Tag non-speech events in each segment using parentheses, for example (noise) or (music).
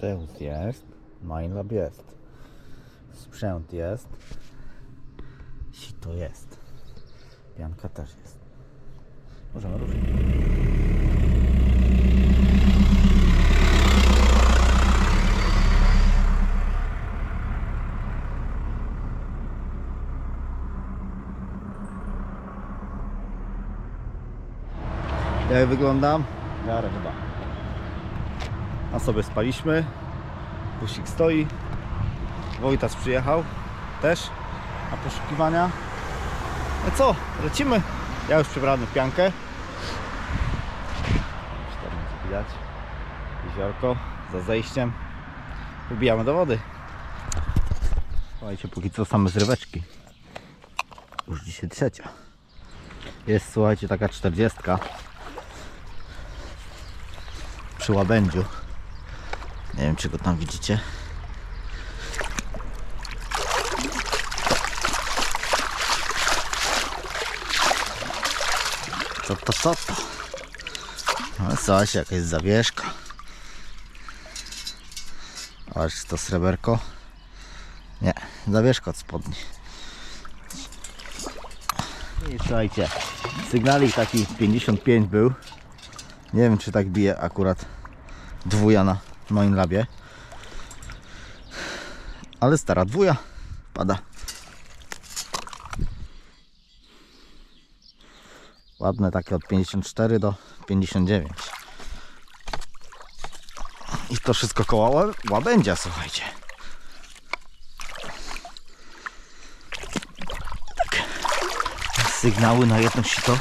Deus jest, Minelab jest, sprzęt jest, sito jest, pianka też jest. Możemy ruszyć. Jak wyglądam? Jarę chyba. A sobie spaliśmy. Busik stoi. Wojtas przyjechał też na poszukiwania. No co, lecimy. Ja już przebrany w piankę. Tam widać. Jeziorko za zejściem. Wybijamy do wody. Słuchajcie, póki co same zryweczki. Już dzisiaj trzecia. Jest, słuchajcie, taka czterdziestka przy łabędziu. Nie wiem, czy go tam widzicie. Co to, co to? No coś, jakaś zawieszka. Zobacz, to sreberko. Nie, zawieszka od spodni. I słuchajcie, sygnalik taki 55 był. Nie wiem, czy tak bije akurat dwuja na moim labie. Ale stara dwuja pada. Ładne takie od 54 do 59. I to wszystko koło ła- łabędzia, słuchajcie. Tak. Sygnały na jedno sito.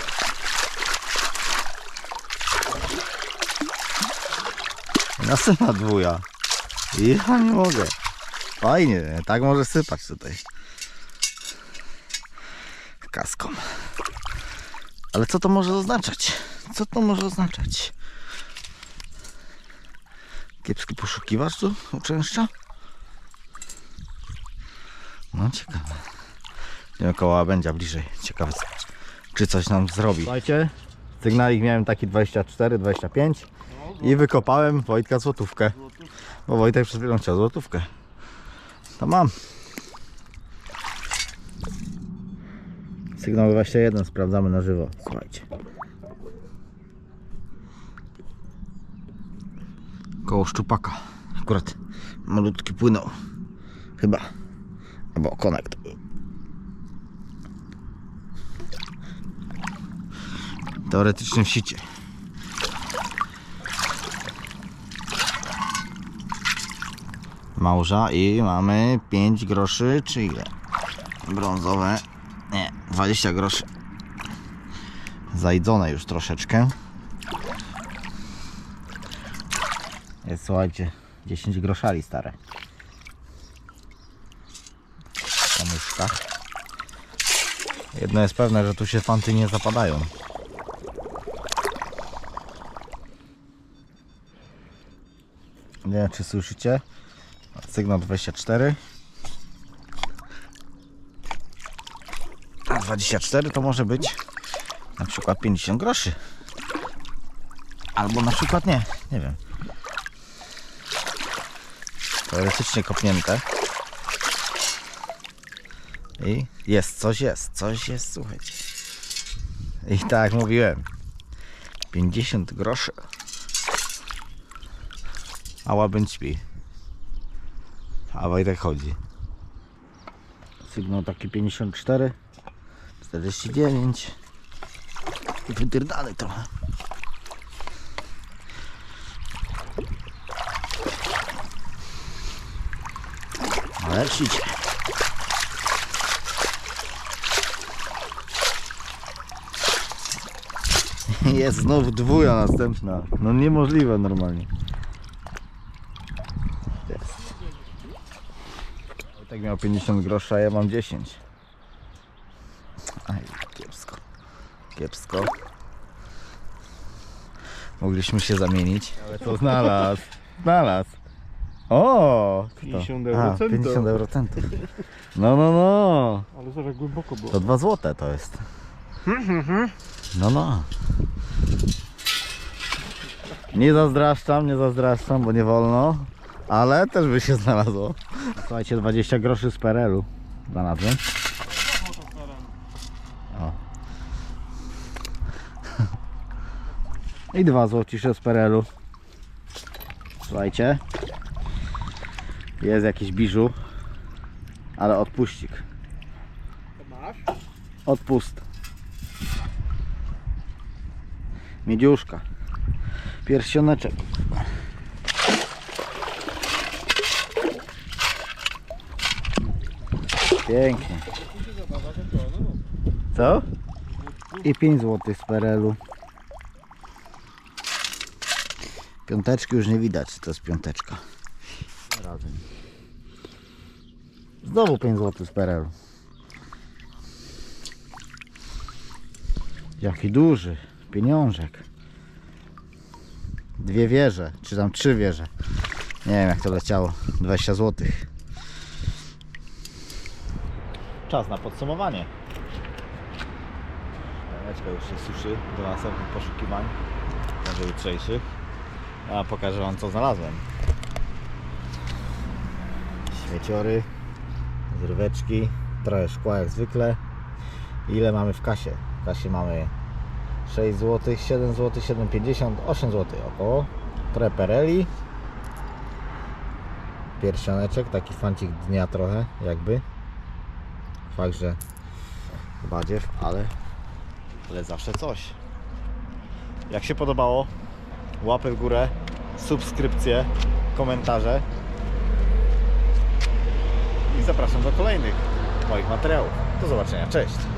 Następna dwuja. Ja nie mogę. Fajnie, tak może sypać tutaj. Kaską. Ale co to może oznaczać? Co to może oznaczać? Kiepski poszukiwacz tu uczęszcza? No ciekawe. Nie koło będzie bliżej. Ciekawe czy coś nam zrobi. Słuchajcie, sygnalik miałem taki 24, 25 i wykopałem Wojtka złotówkę. Bo Wojtek przed chwilą chciał złotówkę. To mam. Sygnał 21 sprawdzamy na żywo. Słuchajcie. Koło szczupaka. Akurat malutki płynął. Chyba. Albo konekt. Teoretycznie w sicie. Małża i mamy 5 groszy, czy ile? Brązowe. Nie, 20 groszy. Zajdzone już troszeczkę. Jest, słuchajcie, 10 groszali stare. W kamyczkach. Jedno jest pewne, że tu się fanty nie zapadają. Nie wiem, czy słyszycie? Sygnał 24. A 24 to może być na przykład 50 groszy. Albo na przykład nie, nie wiem. Teoretycznie kopnięte. I jest, coś jest, coś jest, słuchajcie. I tak mówiłem, 50 groszy. A łabędź śpi. A Wojtek chodzi. Sygnał taki 54, 49. I wydyrdany trochę. Ale lecicie. (laughs) Jest znów dwuja następna. No niemożliwe normalnie. Tak miał 50 groszy, a ja mam 10. Aj, kiepsko. Kiepsko. Mogliśmy się zamienić. Ale to znalazł. Znalazł. O! co to? 50 A, eurocentów. 50 eurocentów. No, no, no. Ale jak głęboko było. To 2 złote to jest. No, no. Nie zazdraszczam, nie zazdraszczam, bo nie wolno. Ale też by się znalazło. Słuchajcie, 20 groszy z PRL-u znalazłem. O. I dwa złocisze z PRL-u. Słuchajcie. Jest jakiś biżu. Ale odpuścik. Masz? Odpust. Miedziuszka. Pierścioneczek. Pięknie. Co? I 5 zł z PRL-u. Piąteczki już nie widać, to jest piąteczka. Znowu 5 zł z PRL-u. Jaki duży pieniążek. Dwie wieże, czy tam trzy wieże. Nie wiem jak to leciało. 20 zł. Czas na podsumowanie. Taneczka już się suszy do następnych poszukiwań. Może jutrzejszych. A pokażę Wam co znalazłem. Śmieciory, zryweczki, trochę szkła jak zwykle. Ile mamy w kasie? W kasie mamy 6 zł, 7 zł, 7,50, 8 zł około. Trochę pereli. Pierścioneczek, taki fancik dnia trochę jakby. Fakt, że badziew, ale, ale zawsze coś. Jak się podobało, łapy w górę, subskrypcje, komentarze. I zapraszam do kolejnych moich materiałów. Do zobaczenia, cześć!